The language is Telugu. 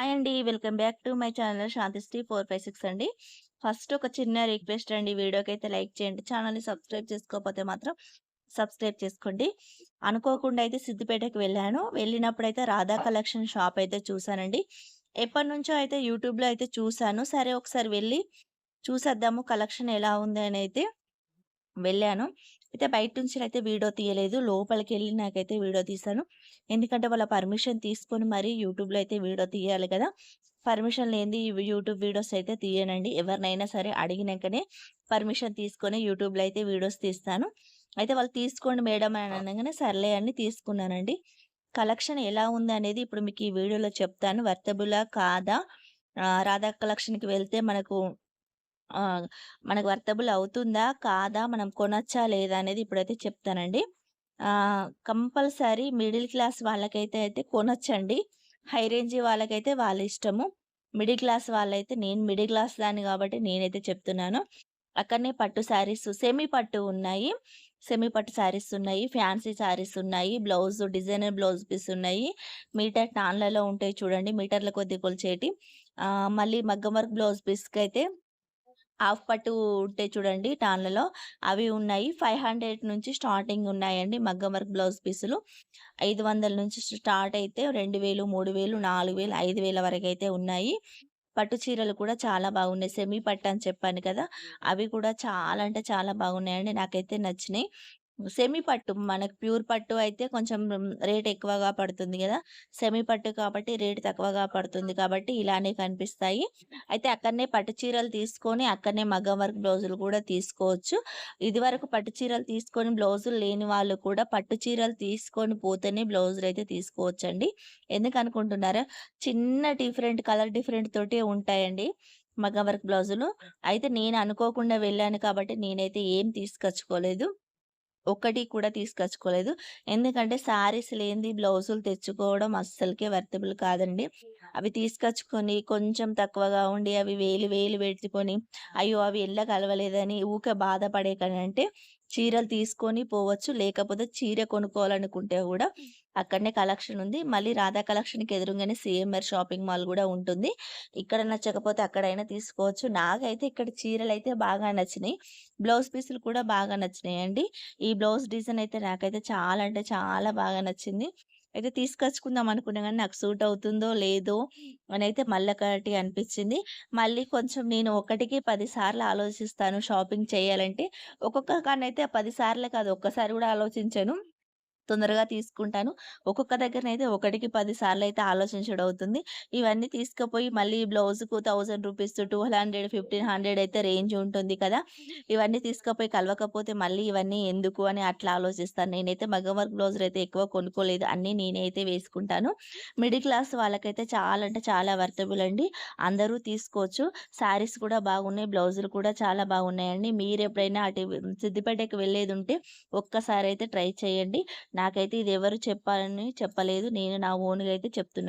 హాయ్ అండి. Welcome back to my channel Shantisri 456 అండి. ఫస్ట్ ఒక చిన్న రిక్వెస్ట్ అండి. వీడియోకి అయితే లైక్ చేయండి. ఛానల్‌ని సబ్స్క్రైబ్ చేసుకోకపోతే మాత్రం సబ్స్క్రైబ్ చేసుకోండి. అనుకోకుండా అయితే సిద్దిపేటకి వెళ్ళాను. వెళ్ళినప్పుడు అయితే రాధా కలెక్షన్ షాప్ అయితే చూసానండి. ఎప్పటినుంచో అయితే యూట్యూబ్‌లో అయితే చూసాను. సరే ఒకసారి వెళ్ళి చూసేద్దాము కలెక్షన్ ఎలా ఉంది అని అయితే వెళ్ళాను. అయితే బయట నుంచి అయితే వీడియో తీయలేదు. లోపలికి వెళ్ళి నాకైతే వీడియో తీశాను. ఎందుకంటే వాళ్ళ పర్మిషన్ తీసుకొని మరీ యూట్యూబ్‌లో అయితే వీడియో తీయాలి కదా! పర్మిషన్ లేనిది యూట్యూబ్ వీడియోస్ అయితే తీయనండి. ఎవరినైనా సరే అడిగినాకనే పర్మిషన్ తీసుకొని యూట్యూబ్‌లో అయితే వీడియోస్ తీస్తాను. అయితే వాళ్ళు తీసుకోండి మేడం అని అనగానే సర్లే అని తీసుకున్నానండి. కలెక్షన్ ఎలా ఉంది అనేది ఇప్పుడు మీకు ఈ వీడియోలో చెప్తాను. వర్తబులా కాదా? రాధా కలెక్షన్‌కి వెళ్తే మనకు మనకు వర్తబుల్ అవుతుందా? కాదా? మనం కొనొచ్చా? లేదా? అనేది ఇప్పుడైతే చెప్తానండి. కంపల్సరీ మిడిల్ క్లాస్ వాళ్ళకైతే అయితే కొనొచ్చండి. హై రేంజ్ వాళ్ళకైతే వాళ్ళ ఇష్టము. మిడిల్ క్లాస్ వాళ్ళైతే నేను మిడిల్ క్లాస్ దాన్ని కాబట్టి నేనైతే చెప్తున్నాను. అక్కడనే పట్టు శారీస్ సెమీ పట్టు ఉన్నాయి. సెమీ పట్టు శారీస్ ఉన్నాయి. ఫ్యాన్సీ శారీస్ ఉన్నాయి. బ్లౌజ్ డిజైనర్ బ్లౌజ్ పీస్ ఉన్నాయి. మీటర్ టాన్‌లలో ఉంటాయి చూడండి. మీటర్ల కొద్ది కొలిచేటి. మళ్ళీ మగ్గం వర్క్ బ్లౌజ్ అయితే హాఫ్ పట్టు ఉంటే చూడండి టాన్‌లలో అవి ఉన్నాయి. 500 నుంచి స్టార్టింగ్ ఉన్నాయండి మగ్గం వర్క్ బ్లౌజ్ పీసులు. 500 నుంచి స్టార్ట్ అయితే రెండు వేలు మూడు వేలు నాలుగు వేలు ఐదు వేల వరకు అయితే ఉన్నాయి. పట్టు చీరలు కూడా చాలా బాగున్నాయి. సెమీ పట్టు అని చెప్పాను కదా! అవి కూడా చాలా అంటే చాలా బాగున్నాయండి. నాకైతే నచ్చినాయి. సెమీ పట్టు మనకు ప్యూర్ పట్టు అయితే కొంచెం రేట్ ఎక్కువగా పడుతుంది గదా! సెమీ పట్టు కాబట్టి రేట్ తక్కువగా పడుతుంది కాబట్టి ఇలానే కనిపిస్తాయి. అయితే అక్కడనే పట్టు చీరలు తీసుకొని అక్కడనే మగ్గం వర్క్ బ్లౌజులు కూడా తీసుకోవచ్చు. ఇదివరకు పట్టు చీరలు తీసుకొని బ్లౌజులు లేని వాళ్ళు కూడా పట్టు చీరలు తీసుకొని పోతేనే బ్లౌజులైతే తీసుకోవచ్చండి. ఎందుకనుకుంటున్నారా? చిన్న డిఫరెంట్ కలర్ డిఫరెంట్ తోటే ఉంటాయండి. మగ్గం వర్క్ బ్లౌజులు. అయితే నేను అనుకోకుండా వెళ్ళాను కాబట్టి నేనైతే ఏం తీసుకొచ్చుకోలేదు. ఒక్కటి కూడా తీసుకొచ్చుకోలేదు. ఎందుకంటే శారీస్ లేనిది బ్లౌజులు తెచ్చుకోవడం అస్సలకే వర్తబుల్ కాదండి. అవి తీసుకొచ్చుకొని కొంచెం తక్కువగా ఉండి అవి వేలు వేలు పెట్టుకొని అయ్యో! అవి ఎల్ల కలవలేదని ఊకే బాధపడే కంటే చీరలు తీసుకొని పోవచ్చు. లేకపోతే చీర కొనుక్కోవాలనుకుంటే గూడా అక్కడనే కలెక్షన్ ఉంది. మళ్ళీ రాధా కలెక్షన్‌కి ఎదురుంగానే సీఎంఆర్ షాపింగ్ మాల్ గూడా ఉంటుంది. ఇక్కడ నచ్చకపోతే అక్కడైనా తీసుకోవచ్చు. నాకైతే ఇక్కడ చీరలైతే బాగా నచ్చినాయి. బ్లౌజ్ పీసులు కూడా బాగా నచ్చినాయండి. ఈ బ్లౌజ్ డిజైన్ అయితే నాకైతే చాలా అంటే చాలా బాగా నచ్చింది. అయితే తీసుకొచ్చుకుందాం అనుకున్నా కానీ నాకు సూట్ అవుతుందో లేదో అని అయితే మళ్ళీ ఒకటి అనిపించింది మళ్ళీ కొంచెం నేను ఒకటికి పదిసార్లు ఆలోచిస్తాను షాపింగ్ చేయాలంటే. ఒక్కొక్క కాడనైతే 10 సార్లు కాదు ఒక్కసారి కూడా ఆలోచించాను తొందరగా తీసుకుంటాను. ఒక్కొక్క దగ్గరనైతే ఒకటికి పదిసార్లు అయితే ఆలోచించడం అవుతుంది. ఇవన్నీ తీసుకుపోయి మళ్ళీ బ్లౌజ్‌కు థౌజండ్ రూపీస్, 1200, 1500 అయితే రేంజ్ ఉంటుంది కదా! ఇవన్నీ తీసుకుపోయి కలవకపోతే మళ్ళీ ఇవన్నీ ఎందుకు అని అట్లా ఆలోచిస్తాను. నేనైతే మగ్గం వర్క్ అయితే ఎక్కువ కొనుక్కోలేదు. అన్నీ నేనే అయితే వేసుకుంటాను. మిడిల్ క్లాస్ వాళ్ళకైతే చాలా అంటే చాలా వర్తబుల్ అండి. అందరూ తీసుకోవచ్చు. శారీస్ కూడా బాగున్నాయి. బ్లౌజులు కూడా చాలా బాగున్నాయండి. మీరు ఎప్పుడైనా అటు సిద్దిపేటకి ఒక్కసారి అయితే ట్రై చేయండి. నాకైతే ఇది ఎవరు చెప్పాలని చెప్పలేదు. నేను నా ఓన్‌గా అయితే చెప్తున్నాను